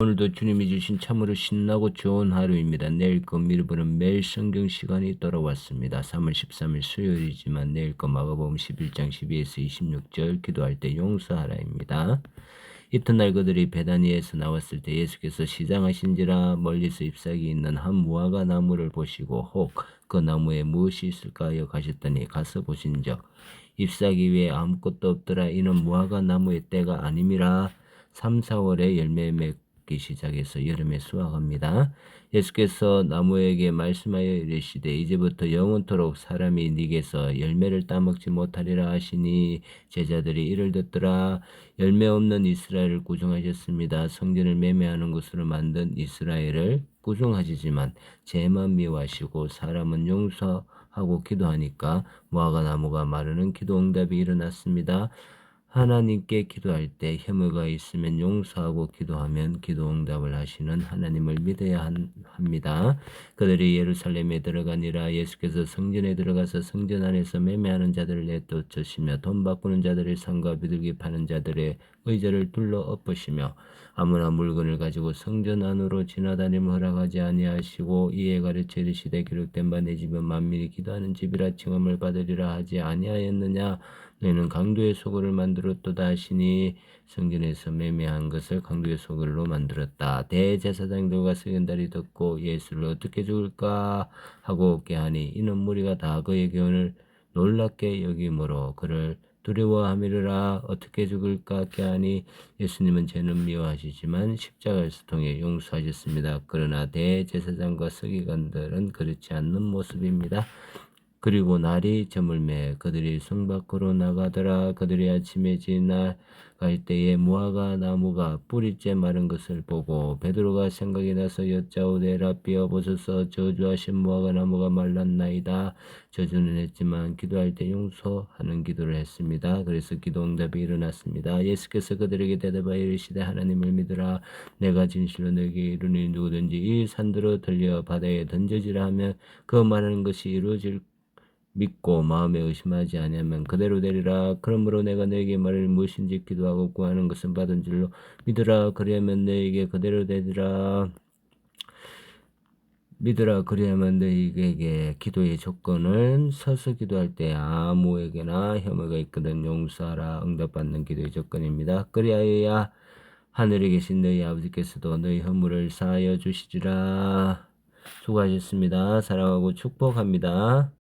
오늘도 주님이 주신 참으로 신나고 좋은 하루입니다. 내일 거 미루보는 매일 성경 시간이 돌아왔습니다. 3월 13일 수요일이지만 내일 거 마가복음 11장 12에서 26절 기도할 때 용서하라입니다. 이튿날 그들이 베다니에서 나왔을 때 예수께서 시장하신지라 멀리서 잎사귀 있는 한 무화과 나무를 보시고 혹 그 나무에 무엇이 있을까 하여 가셨더니 가서 보신적 잎사귀 위에 아무것도 없더라 이는 무화과 나무의 때가 아님이라 3, 4월에 열매 맺 기 시작해서 여름에 수확합니다. 예수께서 나무에게 말씀하여 이르시되 이제부터 영원토록 사람이 네게서 열매를 따먹지 못하리라 하시니 제자들이 이를 듣더라 열매 없는 이스라엘을 구중하셨습니다. 성전을 매매하는 곳으로 만든 이스라엘을 구중하시지만 죄만 미워하시고 사람은 용서하고 기도하니까 무화과 나무가 마르는 기도 응답이 일어났습니다. 하나님께 기도할 때 혐의가 있으면 용서하고 기도하면 기도 응답을 하시는 하나님을 믿어야 한- 합니다. 그들이 예루살렘에 들어가니라 예수께서 성전에 들어가서 성전 안에서 매매하는 자들을 내쫓으시며 돈 바꾸는 자들의 상과 비둘기 파는 자들의 의자를 둘러 엎으시며 아무나 물건을 가지고 성전 안으로 지나다니면 허락하지 아니하시고 이에 가르쳐 이르시되 기록된 바 내 집은 만민이 기도하는 집이라 칭함을 받으리라 하지 아니하였느냐 너희는 강도의 소굴을 만들었도다 하시니 성전에서 매매한 것을 강도의 소굴로 만들었다. 대제사장들과 서견달이 듣고 예수를 어떻게 죽을까 하고 깨하니 이는 무리가 다 그의 교훈을 놀랍게 여기므로 그를 두려워함이라 어떻게 죽을까 깨하니 예수님은 죄는 미워하시지만 십자가에서 통해 용서하셨습니다. 그러나 대제사장과 서기관들은 그렇지 않는 모습입니다. 그리고 날이 저물매 그들이 성 밖으로 나가더라. 그들이 아침에 지나갈 때에 무화과 나무가 뿌리째 마른 것을 보고 베드로가 생각이 나서 여짜오되 라비어 보소서. 저주하신 무화과 나무가 말랐나이다. 저주는 했지만 기도할 때 용서하는 기도를 했습니다. 그래서 기도 응답이 일어났습니다. 예수께서 그들에게 대답하여 이르시되 하나님을 믿으라. 내가 진실로 너에게 이르니 누구든지 이 산들어 들려 바다에 던져지라 하면 그 말하는 것이 이루어질 믿고 마음에 의심하지 아니하면 그대로 되리라. 그러므로 내가 너에게 말을 무엇인지 기도하고 구하는 것은 받은 줄로 믿으라. 그리하면 너에게 그대로 되리라. 믿으라. 그리하면 너에게 기도의 조건은 서서 기도할 때 아무에게나 혐의가 있거든 용서하라. 응답받는 기도의 조건입니다. 그리하여야 하늘에 계신 너희 아버지께서도 너희 허물을 사하여 주시리라. 수고하셨습니다. 사랑하고 축복합니다.